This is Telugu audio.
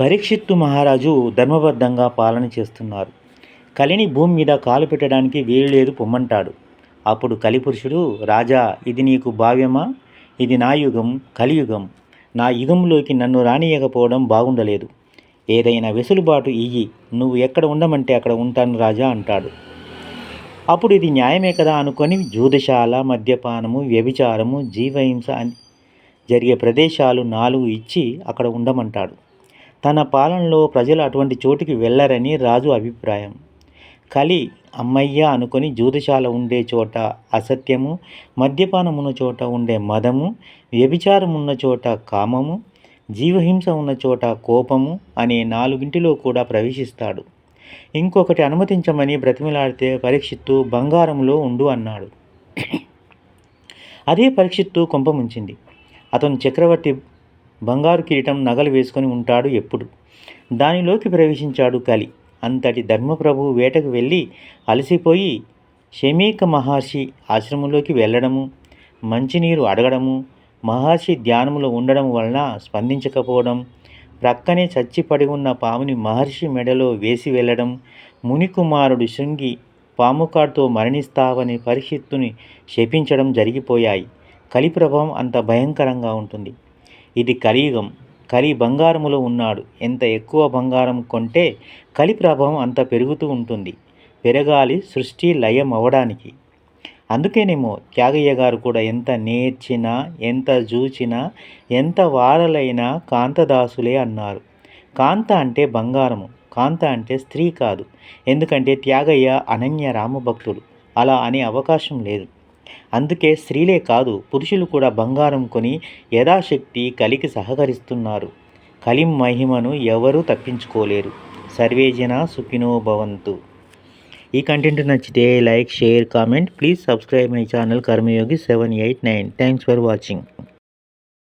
పరీక్షిత్తు మహారాజు ధర్మబద్ధంగా పాలన చేస్తున్నారు. కలిని భూమి మీద కాలు పెట్టడానికి వీలు లేదు పొమ్మంటాడు. అప్పుడు కలిపురుషుడు రాజా ఇది నీకు భావ్యమా? ఇది నా యుగం కలియుగం. నా యుగంలోకి నన్ను రానియకపోవడం బాగుండలేదు. ఏదైనా వెసులుబాటు ఇయ్యి నువ్వు ఎక్కడ ఉండమంటే అక్కడ ఉంటాను రాజా అంటాడు. అప్పుడు ఇది న్యాయమే కదా అనుకొని జూదశాల మద్యపానము వ్యభిచారము జీవహింస అని జరిగే ప్రదేశాలు నాలుగు ఇచ్చి అక్కడ ఉండమంటాడు. తన పాలనలో ప్రజలు అటువంటి చోటికి వెళ్ళరని రాజు అభిప్రాయం. కలి అమ్మయ్య అనుకొని జూదశాల ఉండే చోట అసత్యము మద్యపానం ఉన్న చోట ఉండే మదము వ్యభిచారం ఉన్న చోట కామము జీవహింస ఉన్న చోట కోపము అనే నాలుగింటిలో కూడా ప్రవేశిస్తాడు. ఇంకొకటి అనుమతించమని బ్రతిమలాడితే పరీక్షిత్తు బంగారంలో ఉండు అన్నాడు. అదే పరీక్షిత్తు కొంపముంచింది. అతను చక్రవర్తి బంగారు కిరీటం నగలు వేసుకొని ఉంటాడు ఎప్పుడు. దానిలోకి ప్రవేశించాడు కలి. అంతటి ధర్మప్రభు వేటకు వెళ్ళి అలసిపోయి శమీక మహర్షి ఆశ్రమంలోకి వెళ్ళడము మంచినీరు అడగడము మహర్షి ధ్యానములో ఉండడం వలన స్పందించకపోవడం ప్రక్కనే చచ్చిపడి ఉన్న పాముని మహర్షి మెడలో వేసి వెళ్ళడం మునికుమారుడు శృంగి పాముకాడుతో మరణిస్తావని పరిషత్తుని శపించడం జరిగిపోయాయి. కలి ప్రభావం అంత భయంకరంగా ఉంటుంది. ఇది కలియుగం కలి బంగారములో ఉన్నాడు. ఎంత ఎక్కువ బంగారం కొంటే కలి ప్రభావం అంత పెరుగుతూ ఉంటుంది. పెరగాలి సృష్టి లయం అవ్వడానికి అందుకేనేమో త్యాగయ్య గారు కూడా ఎంత నేర్చినా ఎంత జూచినా ఎంత వారలైనా కాంతదాసులే అన్నారు. కాంత అంటే బంగారము కాంత అంటే స్త్రీ కాదు. ఎందుకంటే త్యాగయ్య అనన్య రామభక్తుడు. అలా అనే అవకాశం లేదు. అందుకే స్త్రీలే కాదు పురుషులు కూడా బంగారం కొని యథాశక్తి కలికి సహకరిస్తున్నారు. కలిం మహిమను ఎవరూ తప్పించుకోలేరు. సర్వేజన సుఖినో భవంతు. ఈ కంటెంట్ నచ్చితే like share comment. Please subscribe my channel Karmayogi seven eight nine. Thanks for watching.